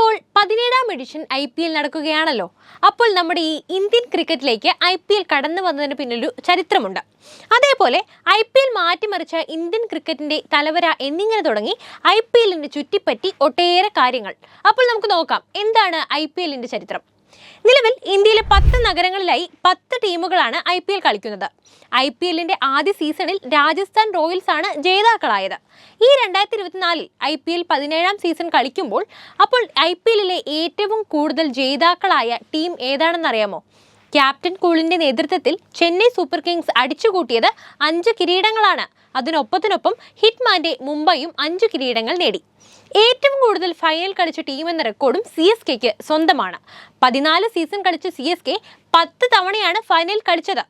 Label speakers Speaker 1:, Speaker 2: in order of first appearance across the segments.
Speaker 1: ഇപ്പോൾ പതിനേഴാം edition I P L നടക്കുകയാണല്ലോ. അപ്പോൾ നമ്മുടെ ഈ ഇന്ത്യൻ ക്രിക്കറ്റിലേക്ക് ഐ പി എൽ കടന്നു വന്നതിന് പിന്നിലൊരു ചരിത്രമുണ്ട്. അതേപോലെ ഐ പി എൽ മാറ്റിമറിച്ച ഇന്ത്യൻ ക്രിക്കറ്റിന്റെ തലവര എന്നിങ്ങനെ തുടങ്ങി ഐ പി എല്ലിന്റെ ചുറ്റിപ്പറ്റി ഒട്ടേറെ കാര്യങ്ങൾ. അപ്പോൾ നമുക്ക് നോക്കാം എന്താണ് ഐ പി എല്ലിന്റെ ചരിത്രം? നിലവിൽ ഇന്ത്യയിലെ പത്ത് നഗരങ്ങളിലായി പത്ത് ടീമുകളാണ് ഐ പി എൽ കളിക്കുന്നത്. ഐ പി എല്ലിന്റെ ആദ്യ സീസണിൽ രാജസ്ഥാൻ റോയൽസ് ആണ് ജേതാക്കളായത്. ഈ രണ്ടായിരത്തി ഇരുപത്തിനാലിൽ ഐ പി എൽ പതിനേഴാം സീസൺ കളിക്കുമ്പോൾ അപ്പോൾ ഐ പി എല്ലിലെ ഏറ്റവും കൂടുതൽ ജേതാക്കളായ ടീം ഏതാണെന്നറിയാമോ? ക്യാപ്റ്റൻ കൂളിന്റെ നേതൃത്വത്തിൽ ചെന്നൈ സൂപ്പർ കിങ്സ് അടിച്ചുകൂട്ടിയത് അഞ്ച് കിരീടങ്ങളാണ്. അതിനൊപ്പത്തിനൊപ്പം ഹിറ്റ്മാന്റെ മുംബൈയും അഞ്ച് കിരീടങ്ങൾ നേടി. ഏറ്റവും കൂടുതൽ ഫൈനൽ കളിച്ച ടീം എന്ന റെക്കോർഡും സി എസ് കെക്ക് സ്വന്തമാണ്. പതിനാല് സീസൺ കളിച്ച സി എസ് കെ പത്ത് തവണയാണ് ഫൈനൽ കളിച്ചത്.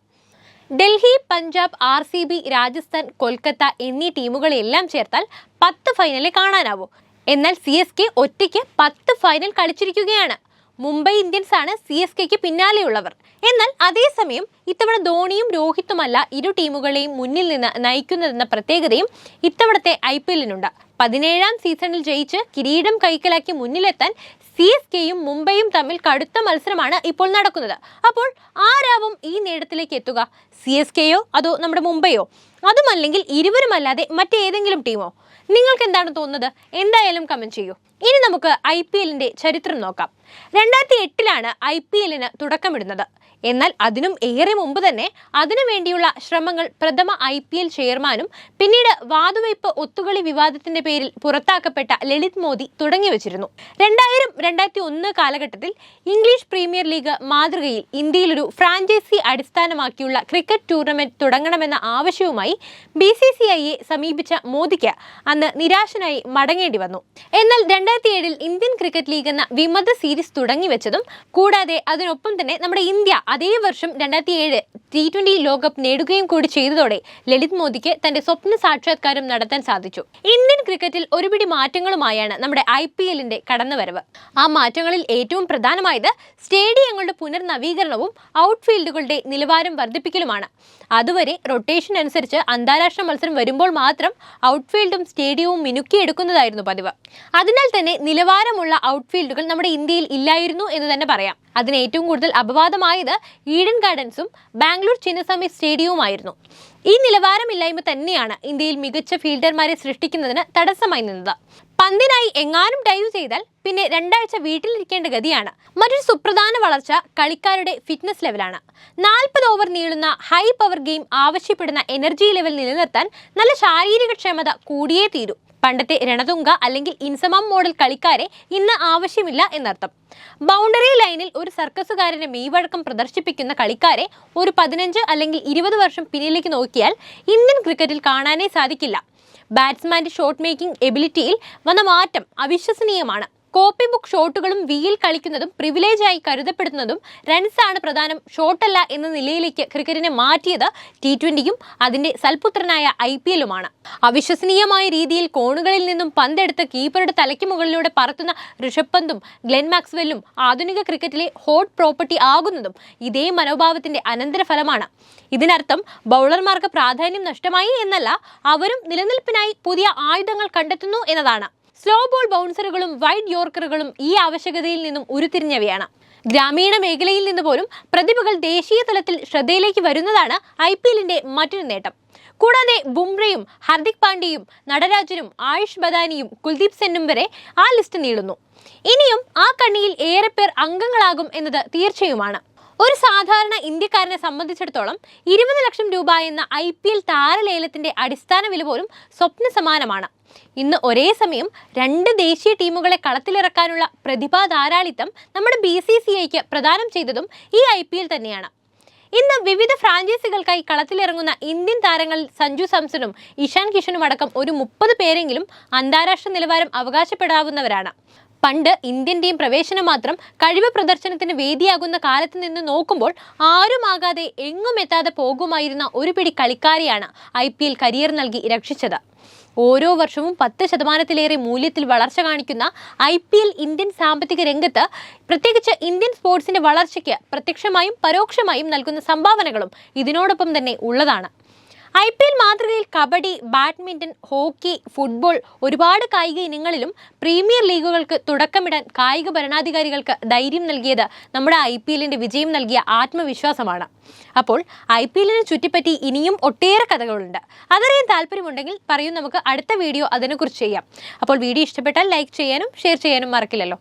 Speaker 1: Delhi Punjab R C B Rajasthan Kolkata എന്നീ ടീമുകളെല്ലാം ചേർത്താൽ പത്ത് ഫൈനലെ കാണാനാവൂ. എന്നാൽ സി എസ് കെ ഒറ്റയ്ക്ക് പത്ത് ഫൈനൽ കളിച്ചിരിക്കുകയാണ്. മുംബൈ ഇന്ത്യൻസ് ആണ് സി എസ് കെക്ക് പിന്നാലെയുള്ളവർ. എന്നാൽ അതേസമയം ഇത്തവണ ധോണിയും രോഹിത്തുമല്ല ഇരു ടീമുകളെയും മുന്നിൽ നിന്ന് നയിക്കുന്നതെന്ന പ്രത്യേകതയും ഇത്തവണത്തെ ഐ പി എല്ലിനുണ്ട്. പതിനേഴാം സീസണിൽ ജയിച്ച് കിരീടം കൈക്കലാക്കി മുന്നിലെത്താൻ സി എസ് കെയും മുംബൈയും തമ്മിൽ കടുത്ത മത്സരമാണ് ഇപ്പോൾ നടക്കുന്നത്. അപ്പോൾ ആരാവും ഈ നേട്ടത്തിലേക്ക് എത്തുക? സി എസ് കെയോ അതോ നമ്മുടെ മുംബൈയോ? അതുമല്ലെങ്കിൽ ഇരുവരുമല്ലാതെ മറ്റേതെങ്കിലും ടീമോ? നിങ്ങൾക്ക് എന്താണ് തോന്നുന്നത്? എന്തായാലും കമന്റ് ചെയ്യൂ. ഇനി നമുക്ക് ഐ പി എല്ലിന്റെ ചരിത്രം നോക്കാം. രണ്ടായിരത്തി എട്ടിലാണ് ഐ പി എല്ലിന് തുടക്കമിടുന്നത്. എന്നാൽ അതിനും ഏറെ മുമ്പ് തന്നെ അതിനു വേണ്ടിയുള്ള ശ്രമങ്ങൾ പ്രഥമ ഐ പി എൽ ചെയർമാനും പിന്നീട് വാതുവയ്പ് ഒത്തുകളി വിവാദത്തിന്റെ പേരിൽ പുറത്താക്കപ്പെട്ട ലളിത് മോദി തുടങ്ങിവച്ചിരുന്നു രണ്ടായിരം രണ്ടായിരത്തി ഒന്ന് കാലഘട്ടത്തിൽ ഇംഗ്ലീഷ് പ്രീമിയർ ലീഗ് മാതൃകയിൽ ഇന്ത്യയിൽ ഒരു ഫ്രാഞ്ചൈസി അടിസ്ഥാനമാക്കിയുള്ള ക്രിക്കറ്റ് ടൂർണമെന്റ് തുടങ്ങണമെന്ന ആവശ്യവുമായി ബി സമീപിച്ച മോദിക്ക് അന്ന് നിരാശനായി മടങ്ങേണ്ടി വന്നു. എന്നാൽ രണ്ടായിരത്തി ഏഴിൽ ഇന്ത്യൻ ക്രിക്കറ്റ് ലീഗ് എന്ന വിമത സീരീസ് തുടങ്ങി വെച്ചതും കൂടാതെ അതിനൊപ്പം തന്നെ നമ്മുടെ ഇന്ത്യ അതേ വർഷം രണ്ടായിരത്തി ഏഴ് ടി ട്വന്റി ലോകകപ്പ് നേടുകയും കൂടി ചെയ്തതോടെ ലളിത് മോദിക്ക് തന്റെ സ്വപ്ന സാക്ഷാത്കാരം നടത്താൻ സാധിച്ചു. ഇന്ത്യൻ ക്രിക്കറ്റിൽ ഒരുപിടി മാറ്റങ്ങളുമായാണ് നമ്മുടെ ഐ പി എല്ലിന്റെ കടന്നുവരവ്. ആ മാറ്റങ്ങളിൽ ഏറ്റവും പ്രധാനമായത് സ്റ്റേഡിയങ്ങളുടെ പുനർനവീകരണവും ഔട്ട്ഫീൽഡുകളുടെ നിലവാരം വർദ്ധിപ്പിക്കലുമാണ്. അതുവരെ റൊട്ടേഷൻ അനുസരിച്ച് അന്താരാഷ്ട്ര മത്സരം വരുമ്പോൾ മാത്രം ഔട്ട്ഫീൽഡും സ്റ്റേഡിയവും മിനുക്കിയെടുക്കുന്നതായിരുന്നു പതിവ്. അതിനാൽ തന്നെ നിലവാരമുള്ള ഔട്ട്ഫീൽഡുകൾ നമ്മുടെ ഇന്ത്യയിൽ ഇല്ലായിരുന്നു എന്ന് തന്നെ പറയാം. അതിന് ഏറ്റവും കൂടുതൽ അപവാദമായത് ഈഡൻ ഗാർഡൻസും ബാംഗ്ലൂർ ചിന്നസ്വാമി സ്റ്റേഡിയവുമായിരുന്നു. ഈ നിലവാരമില്ലായ്മ തന്നെയാണ് ഇന്ത്യയിൽ മികച്ച ഫീൽഡർമാരെ സൃഷ്ടിക്കുന്നതിന് തടസ്സമായി നിന്നത്. പന്തിനായി എങ്ങാനും ഡൈവ് ചെയ്താൽ പിന്നെ രണ്ടാഴ്ച വീട്ടിലിരിക്കേണ്ട ഗതിയാണ്. മറ്റൊരു സുപ്രധാന വളർച്ച കളിക്കാരുടെ ഫിറ്റ്നസ് ലെവലാണ് നാൽപ്പത് ഓവർ നീളുന്ന ഹൈ പവർ ഗെയിം ആവശ്യപ്പെടുന്ന എനർജി ലെവൽ നിലനിർത്താൻ നല്ല ശാരീരിക ക്ഷമത കൂടിയേ തീരൂ. പണ്ടത്തെ രണതുങ്ക അല്ലെങ്കിൽ ഇൻസമാം മോഡൽ കളിക്കാരെ ഇന്ന് ആവശ്യമില്ല എന്നർത്ഥം. ബൗണ്ടറി ലൈനിൽ ഒരു സർക്കസുകാരനെ മെയ്വഴക്കം പ്രദർശിപ്പിക്കുന്ന കളിക്കാരെ ഒരു പതിനഞ്ച് അല്ലെങ്കിൽ ഇരുപത് വർഷം പിന്നിലേക്ക് നോക്കിയാൽ ഇന്ത്യൻ ക്രിക്കറ്റിൽ കാണാനേ സാധിക്കില്ല. ബാറ്റ്സ്മാന്റെ ഷോട്ട് മേക്കിംഗ് എബിലിറ്റിയിൽ വന്ന മാറ്റം അവിശ്വസനീയമാണ്. കോപ്പി ബുക്ക് ഷോട്ടുകളും വിയിൽ കളിക്കുന്നതും പ്രിവിലേജായി കരുതപ്പെടുന്നതും റൺസാണ് പ്രധാനം. ഷോട്ടല്ല എന്ന നിലയിലേക്ക് ക്രിക്കറ്റിനെ മാറ്റിയത് ടി ട്വന്റിയും അതിന്റെ സൽപുത്രനായ ഐ പി എല്ലുമാണ്. അവിശ്വസനീയമായ രീതിയിൽ കോണുകളിൽ നിന്നും പന്തെടുത്ത് കീപ്പറുടെ തലയ്ക്ക് മുകളിലൂടെ പറത്തുന്ന ഋഷഭ് പന്തും ഗ്ലെൻ മാക്സ്വെല്ലും ആധുനിക ക്രിക്കറ്റിലെ ഹോട്ട് പ്രോപ്പർട്ടി ആകുന്നതും ഇതേ മനോഭാവത്തിന്റെ അനന്തരഫലമാണ്. ഇതിനർത്ഥം ബൗളർമാർക്ക് പ്രാധാന്യം നഷ്ടമായി എന്നല്ല അവരും നിലനിൽപ്പിനായി പുതിയ ആയുധങ്ങൾ കണ്ടെത്തുന്നു എന്നതാണ്. സ്ലോ ബോൾ ബൗൺസറുകളും വൈഡ് യോർക്കറുകളും ഈ ആവശ്യകതയിൽ നിന്നും ഉരുത്തിരിഞ്ഞവയാണ്. ഗ്രാമീണ മേഖലയിൽ നിന്ന് പോലും പ്രതിഭകൾ ദേശീയ തലത്തിൽ ശ്രദ്ധയിലേക്ക് വരുന്നതാണ് ഐ പി എല്ലിന്റെ മറ്റൊരു നേട്ടം. കൂടാതെ ബുംറയും ഹർദിക് പാണ്ഡ്യയും നടരാജനും ആയുഷ് ബദാനിയും കുൽദീപ് സെന്നും വരെ ആ ലിസ്റ്റ് നീളുന്നു. ഇനിയും ആ കണ്ണിയിൽ ഏറെ പേർ അംഗങ്ങളാകും എന്നത് തീർച്ചയുമാണ്. ഒരു സാധാരണ ഇന്ത്യക്കാരനെ സംബന്ധിച്ചിടത്തോളം ഇരുപത് ലക്ഷം രൂപ എന്ന ഐ പി എൽ താരലേലത്തിന്റെ അടിസ്ഥാന വില പോലും സ്വപ്ന സമാനമാണ് ഇന്ന് ഒരേ സമയം രണ്ട് ദേശീയ ടീമുകളെ കളത്തിലിറക്കാനുള്ള പ്രതിഭാ ധാരാളിത്തം നമ്മുടെ ബി സി സി ഐക്ക് പ്രദാനം ചെയ്തതും ഈ ഐ പി എൽ തന്നെയാണ്. ഇന്ന് വിവിധ ഫ്രാഞ്ചൈസികൾക്കായി കളത്തിലിറങ്ങുന്ന ഇന്ത്യൻ താരങ്ങളിൽ സഞ്ജു സാംസണും ഇഷാൻ കിഷനും അടക്കം ഒരു മുപ്പത് പേരെങ്കിലും അന്താരാഷ്ട്ര നിലവാരം അവകാശപ്പെടാവുന്നവരാണ്. പണ്ട് ഇന്ത്യൻ ടീം പ്രവേശനം മാത്രം കഴിവ് പ്രദർശനത്തിന് വേദിയാകുന്ന കാലത്ത് നിന്ന് നോക്കുമ്പോൾ ആരുമാകാതെ എങ്ങും എത്താതെ പോകുമായിരുന്ന ഒരു പിടി കളിക്കാരെയാണ് ഐ കരിയർ നൽകി രക്ഷിച്ചത്. ഓരോ വർഷവും പത്ത് ശതമാനത്തിലേറെ മൂല്യത്തിൽ വളർച്ച കാണിക്കുന്ന ഐ ഇന്ത്യൻ സാമ്പത്തിക രംഗത്ത് പ്രത്യേകിച്ച് ഇന്ത്യൻ സ്പോർട്സിന്റെ വളർച്ചയ്ക്ക് പ്രത്യക്ഷമായും പരോക്ഷമായും നൽകുന്ന സംഭാവനകളും ഇതിനോടൊപ്പം തന്നെ ഉള്ളതാണ്. ഐ പി എൽ മാതൃകയിൽ കബഡി ബാഡ്മിന്റൺ ഹോക്കി ഫുട്ബോൾ ഒരുപാട് കായിക ഇനങ്ങളിലും പ്രീമിയർ ലീഗുകൾക്ക് തുടക്കമിടാൻ കായിക ഭരണാധികാരികൾക്ക് ധൈര്യം നൽകിയത് നമ്മുടെ ഐ പി എല്ലിന്റെ വിജയം നൽകിയ ആത്മവിശ്വാസമാണ്. അപ്പോൾ ഐ പി എല്ലിനെ ചുറ്റിപ്പറ്റി ഇനിയും ഒട്ടേറെ കഥകളുണ്ട്. അതറിയാൻ താല്പര്യമുണ്ടെങ്കിൽ പറയൂ നമുക്ക് അടുത്ത വീഡിയോ അതിനെക്കുറിച്ച് ചെയ്യാം. അപ്പോൾ വീഡിയോ ഇഷ്ടപ്പെട്ടാൽ ലൈക്ക് ചെയ്യാനും ഷെയർ ചെയ്യാനും മറക്കില്ലല്ലോ.